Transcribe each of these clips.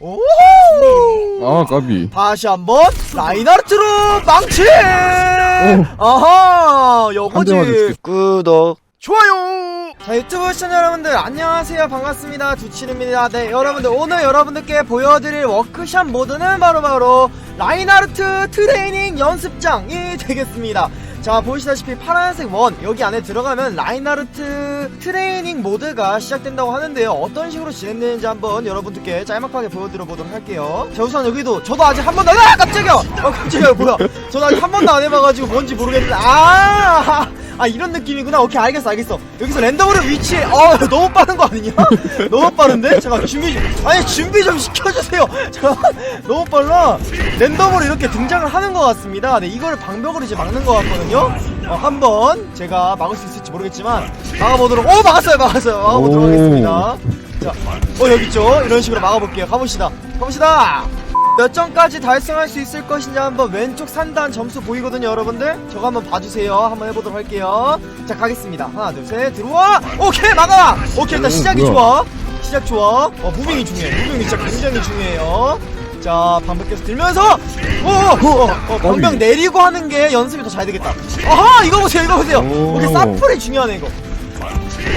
오! 아 까비 다시 한번 라인하르트로 망치! 아하! 한 대만 요거지. 해줄게. 구독. 좋아요! 자, 유튜브 시청자 여러분들, 안녕하세요. 반갑습니다. 두치입니다 네, 여러분들, 오늘 여러분들께 보여드릴 워크샵 모드는 바로바로 라인하르트 트레이닝 연습장이 되겠습니다. 자, 보시다시피 파란색 원, 여기 안에 들어가면 라인하르트 트레이닝 모드가 시작된다고 하는데요. 어떤 식으로 진행되는지 한번 여러분들께 짤막하게 보여드려 보도록 할게요. 자, 우선 여기도, 저도 아직 한 번도, 아! 깜짝이야! 어, 깜짝이야, 뭐야. 저도 아직 한 번도 안 해봐가지고 뭔지 모르겠는데, 아! 아 이런 느낌이구나. 오케이 알겠어 알겠어. 여기서 랜덤으로 위치해 어 너무 빠른 거 아니냐? 너무 빠른데? 잠깐 준비 좀 아니 준비 좀 시켜주세요. 잠깐 너무 빨라. 랜덤으로 이렇게 등장을 하는 것 같습니다. 네 이거를 방벽으로 이제 막는 것 같거든요. 어, 한번 제가 막을 수 있을지 모르겠지만 막아보도록 오 막았어요 막았어요. 막아보도록 오. 하겠습니다. 자 어 여기 있죠? 이런 식으로 막아볼게요. 가봅시다. 가봅시다 몇 점까지 달성할 수 있을 것인지 한번 왼쪽 상단 점수 보이거든요 여러분들. 저거 한번 봐주세요. 한번 해보도록 할게요. 자 가겠습니다. 하나 둘 셋 들어와! 오케이 막아! 오케이 일단 오, 시작이 뭐야. 좋아. 시작 좋아. 어 무빙이 중요해. 무빙이 진짜 굉장히 중요해요. 자 방벽 계속 들면서! 오, 어, 어, 방벽 내리고 하는 게 연습이 더 잘 되겠다. 아하 이거 보세요 이거 보세요. 오. 오케이 사플이 중요하네 이거.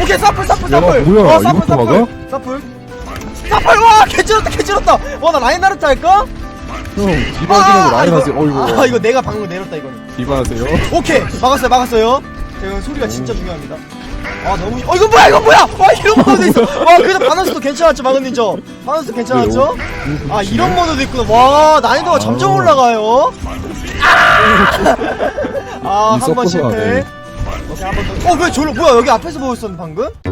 오케이 사플 사플 야, 사플. 뭐야, 어 사플 이것도 사플 막아? 사플 사플 와! 개쩔었다 개쩔었다! 와 나 라인하르트 할까? 형 디바하시라고 라인 하세요. 어이구. 아 이거 내가 방금 내렸다 이거는. 디바 하세요. 오케이 막았어요 막았어요. 자, 이거 소리가 진짜 중요합니다. 아 너무 어 이거 뭐야 이거 뭐야! 와 이런 모드도 있어. 와 그래도 바나스도 괜찮았죠 마그님 저? 바나스 괜찮았죠? 아 이런 모드도 있구나. 와 난이도가 점점 아. 올라가요. 아 한 번 섞어서 실패. 하네. 오케이 한번더어 왜 저를 뭐야 여기 앞에서 보고 있었는데 방금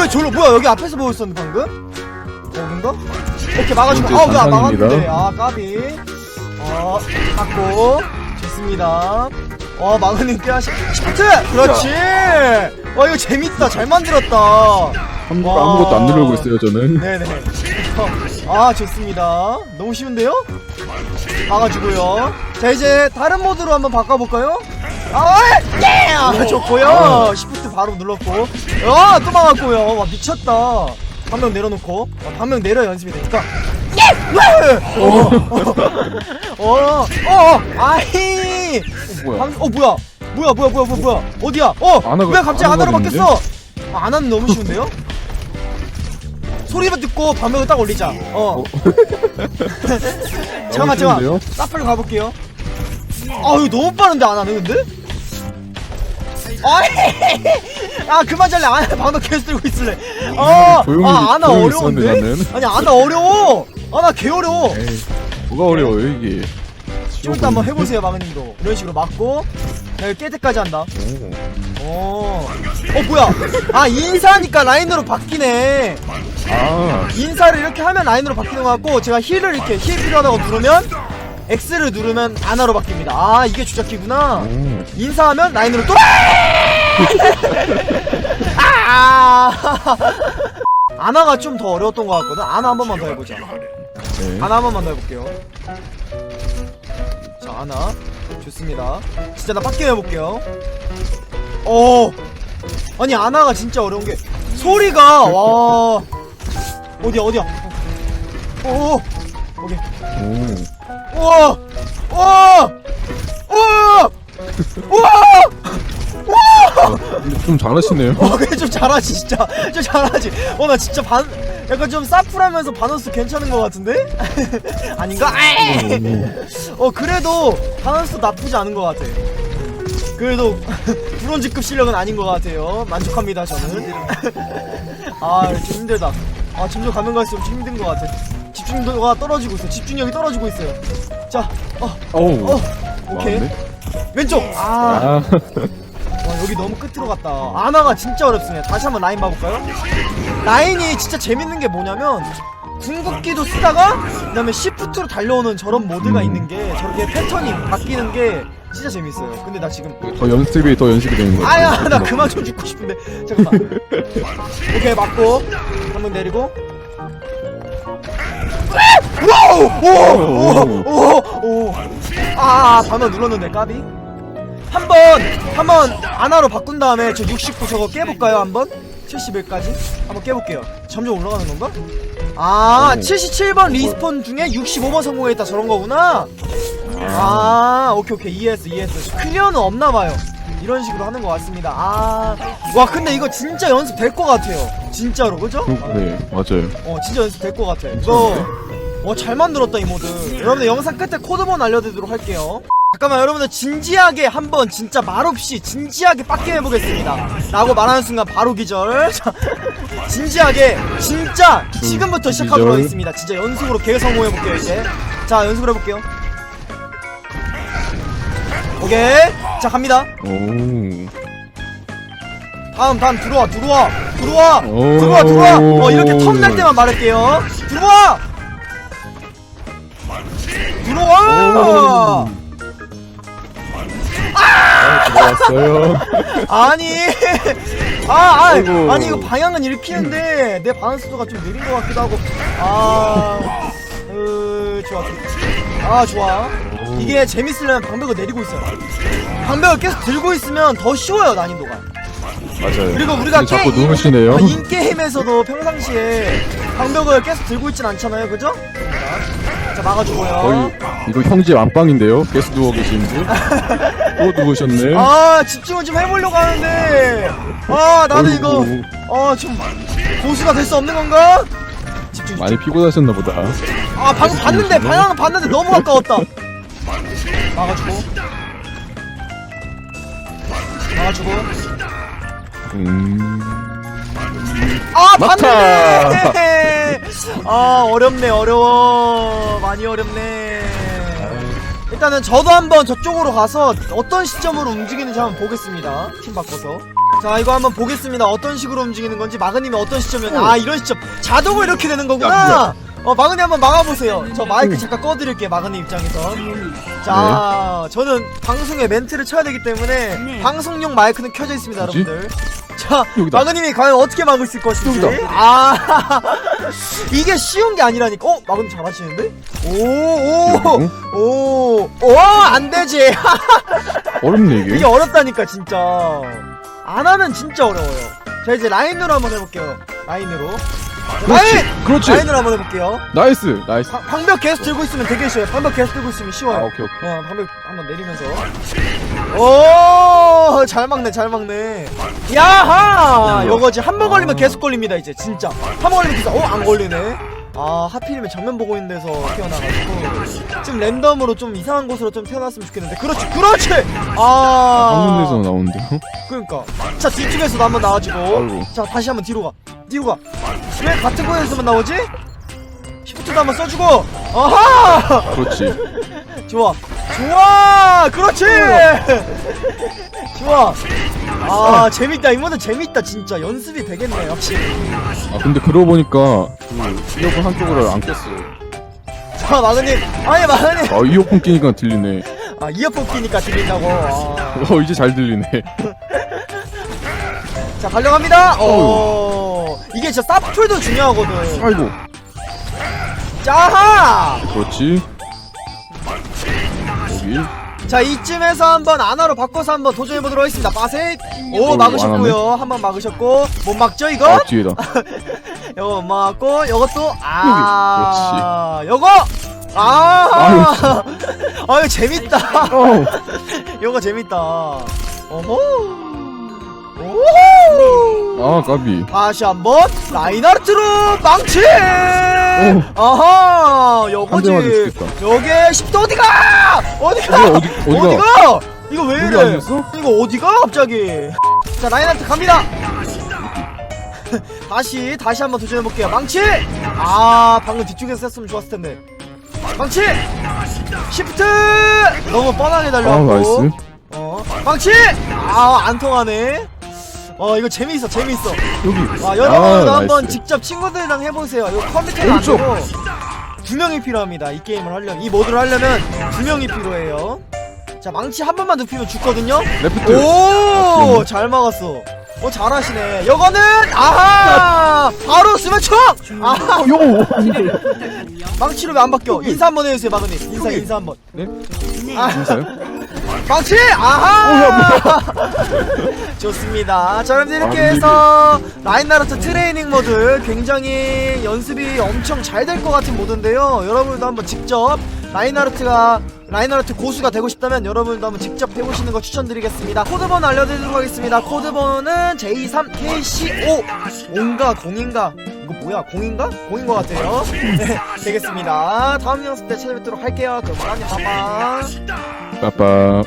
왜 저를 뭐야 여기 앞에서 보고 있었는데 방금? 여긴가? 오케이 막아주고 아왜안 단상입니다. 막았는데. 아 까비. 어 맞고 좋습니다. 어 뼈하시 시프트! 그렇지! 와 이거 재밌다. 잘 만들었다. 아무- 와. 아무것도 안 누르고 있어요 저는. 네네. 어, 아 좋습니다. 너무 쉬운데요? 막아주고요. 자 이제 다른 모드로 한번 바꿔볼까요? 아, 예! 아, 좋고요. 시프트 바로 눌렀고. 아또 막았고요. 와 미쳤다. 한 명 내려놓고. 아, 한명 내려 연습이 되니까. 예! 어, 어, 어, 어, 아이 뭐야? 방, 어 뭐야? 뭐야 뭐야 뭐야 뭐야 뭐야? 어디야? 어 아나가- 왜 갑자기 아나가 하나로 됐는데? 바뀌었어? 아, 아나는 너무 쉬운데요? 소리만 듣고 반면을 딱 올리자. 어. 잠깐만 잠깐만. 쉬운데요? 사플로 가볼게요. 아 이거 너무 빠른데 아나는 근데 아이! 아 그만 잘래. 아나 방금 계속 들고 있을래. 어, 조용히- 아 아나 조용히 어려운데? 나는. 아니 아나 어려워. 아나 개 어려워. 에이 뭐가 어려워요 이게. 좀 이따 한번 해보세요 마그님도. 이런 식으로 맞고. 내가 깰 때까지 한다. 오. 어, 어 뭐야? 아 인사하니까 라인으로 바뀌네. 아. 인사를 이렇게 하면 라인으로 바뀌는 것 같고 제가 힐을 이렇게 힐 필요하다고 누르면 X를 누르면 아나로 바뀝니다. 아 이게 주작키구나. 오. 인사하면 라인으로 또. 아! 아나가 좀 더 어려웠던 것 같거든. 아나 한 번만 더 해보자. 네. 아나 한 번만 더 해볼게요. 자, 아나. 좋습니다. 진짜 나 빡게 해볼게요. 오! 아니, 아나가 진짜 어려운 게, 소리가, 와. 어디야, 어디야. 오! 오케이. 오. 우와! 우와! 우와! 우와! 근데 좀 잘하시네요 어, 그래 좀 잘하지 진짜 좀 잘하지 어 나 진짜 반 약간 좀 사프라면서 바너스 괜찮은 것 같은데 아닌가 어 그래도 바너스 나쁘지 않은 것 같아 그래도 브론즈급 실력은 아닌 것 같아요 만족합니다 저는 아 좀 힘들다 아 점점 가면 갈수록 좀 힘든 것 같아 집중도가 떨어지고 있어 집중력이 떨어지고 있어요. 자 어, 어우. 어 오케이. 많네. 왼쪽. 아. 아. 와 여기 너무 끝으로 갔다. 아나가 진짜 어렵습니다. 다시 한번 라인 봐볼까요? 라인이 진짜 재밌는 게 뭐냐면 궁극기도 쓰다가 그 다음에 시프트로 달려오는 저런 모드가 음. 있는 게 저렇게 패턴이 바뀌는 게 진짜 재밌어요. 근데 나 지금 더 연습이 더 연습이 되는 거 아야 나 그만 좀 죽고 싶은데. 잠깐만. 오케이 맞고. 한 번 내리고 오오오오오 아 방금 눌렀는데 까비? 한번 한번 아나로 바꾼 다음에 저 69 저거 깨볼까요 한번? 71까지? 한번 깨볼게요. 점점 올라가는 건가? 아 오. 77번 리스폰 중에 65번 성공했다. 저런 거구나. 아 오케이 오케이. 이해했어 이해했어. 클리어는 없나봐요. 이런 식으로 하는 것 같습니다. 아와 근데 이거 진짜 연습 될 것 같아요. 진짜로. 그죠? 네 맞아요. 어 진짜 연습 될 것 같아 이거 어 잘 만들었다 이 모드. 여러분들 영상 끝에 코드번 알려드리도록 할게요. 잠깐만 여러분들 진지하게 한번 진짜 말없이 진지하게 빡게 해보겠습니다. 라고 말하는 순간 바로 기절. 자, 진지하게 진짜 지금부터 시작하도록 기절. 하겠습니다. 진짜 연습으로 개성공해볼게요 이제. 자 연습을 해볼게요. 오케이. 자 갑니다. 오. 다음 다음 들어와 들어와 들어와 오. 들어와 들어와. 어 이렇게 턴날 때만 말할게요. 들어와 들어와! 들어왔어요. 아니! 아, 아 아이고. 아니 이거 방향은 읽히는데 내 반응 속도가 좀 느린 것 같기도 하고. 아 으, 좋아 아. 좋아. 이게 재밌으려면 방벽을 내리고 있어요. 방벽을 계속 들고 있으면 더 쉬워요 난이도가. 맞아요. 그리고 우리가 근데 자꾸 누우시네요. 어, 인게임에서도 평상시에 방벽을 계속 들고 있진 않잖아요 그죠? 자 막아주고요. 거의 이거 형제 안방인데요? 계속 누워 계시는데 또 누우셨네. 아 집중을 좀 해보려고 하는데. 아 나는 이거 어이구, 어좀 고수가 될 수 없는 건가? 집중 많이 피곤하셨나 보다. 아 방금 봤는데 방향은 봤는데 너무 가까웠다. 막아주고. 막아주고. 음 아 막타! 봤는데 아 어렵네 어려워. 많이 어렵네. 일단은 저도 한번 저쪽으로 가서 어떤 시점으로 움직이는지 한번 보겠습니다. 팀 바꿔서. 자 이거 한번 보겠습니다. 어떤 식으로 움직이는 건지 마그님이 어떤 시점이었 아 이런 시점. 자동으로 이렇게 되는 거구나. 어 마그님 한번 막아보세요. 저 마이크 잠깐 꺼드릴게요 마그님 입장에서. 자 저는 방송에 멘트를 쳐야 되기 때문에 네. 방송용 마이크는 켜져 있습니다 뭐지? 여러분들 자 여기다. 마그님이 과연 어떻게 막을 수 있을 것인지. 여기다. 아 이게 쉬운 게 아니라니까. 어 마그님 잘하시는데? 응? 오오오 오 안 되지. 어렵네 이게. 이게 어렵다니까 진짜. 안 하면 진짜 어려워요. 자 이제 라인으로 한번 해볼게요. 라인으로 그렇지! 그렇지 라인으로 한번 해볼게요 나이스 나이스 방- 방벽 계속 들고 있으면 되게 쉬워요 방벽 계속 들고 있으면 쉬워요 아 오케이 오케이 어, 방벽 한번 내리면서. 오, 잘 막네, 잘 막네. 야하! 요거지. 한 번 걸리면 계속 걸립니다, 이제. 진짜. 한 번 걸리면 계속, 어, 안 걸리네. 아, 하필이면 정면 보고 있는 데서 태어나가지고. 좀 랜덤으로 좀 이상한 곳으로 좀 태어났으면 좋겠는데. 그렇지, 그렇지! 아. 방문 데서 나오는데요 그러니까. 자, 뒤쪽에서도 한번 나와주고. 아이고. 자, 다시 한번 뒤로 가. 뒤로 가. 왜 같은 곳에서만 나오지? 시프트도 한번 써주고. 아하! 그렇지. 좋아. 좋아! 그렇지! 좋아. 아 재밌다. 이 모드 재밌다 진짜. 연습이 되겠네 역시. 아 근데 그러고 보니까 그 이어폰 한쪽으로 안 꼈어요. 자 마그님. 아니 마그님. 아 이어폰 끼니까 들리네. 아 이어폰 끼니까 들린다고. 아. 어 이제 잘 들리네. 자 달려갑니다. 어 이게 진짜 사풀도 중요하거든. 아이고. 짜하! 그렇지. 여기. 자 이쯤에서 한번 아나로 바꿔서 한번 도전해보도록 하겠습니다. 빠세. 오 어, 막으셨고요. 한 번 막으셨고. 못 막죠 이거? 아 뒤에다. 요거 맞고 요것도? 아. 요거? 아. 아유 재밌다. 어우. 요거 재밌다. 어호 오호 아 까비 다시 한번 라인하르트로 망치 오. 아하 한 요거지 대만 죽겠다. 요게 10도 어디가 어디가 어디, 어디, 어디가? 어디가 이거 왜 여기 이래 아니었어? 이거 어디가 갑자기 자 라인하르트 갑니다 다시 다시 한번 도전해 볼게요. 망치! 아 방금 뒤쪽에서 했으면 좋았을 텐데. 망치! 시프트! 너무 뻔하게 아 달려왔고. 나이스 어 망치! 아 안 통하네. 어 이거 재미있어 재미있어. 여기 와 여러분도 아, 한번 나이스. 직접 친구들이랑 해보세요. 이거 컴퓨터가 안 오른쪽. 되고 두 명이 필요합니다. 이 게임을 하려면 이 모드를 하려면 두 명이 필요해요. 자 망치 한 번만 눕히면 죽거든요. 레프트 오! 아, 잘 막았어. 어 잘하시네 이거는 아하 바로 스매총 아하 요! 망치로 왜 안 바뀌어 인사 한 번 해주세요 마더님 인사 인사 한 번 네? 아 진짜요? 망치 아하! 좋습니다. 자 여러분들 이렇게 아, 해서 라인나르트 트레이닝 모드 굉장히 연습이 엄청 잘 될 것 같은 모드인데요. 여러분도 한번 직접 라인하르트가 라인하르트 고수가 되고 싶다면 여러분도 한번 직접 해보시는 거 추천드리겠습니다. 코드번 알려드리도록 하겠습니다. 코드번은 J3KC5 5인가 0인가? 이거 뭐야? 0인가? 0인 것 같아요. 네 되겠습니다. 다음 영상 때 찾아뵙도록 할게요. 그럼 안녕 빠빠 빠빠.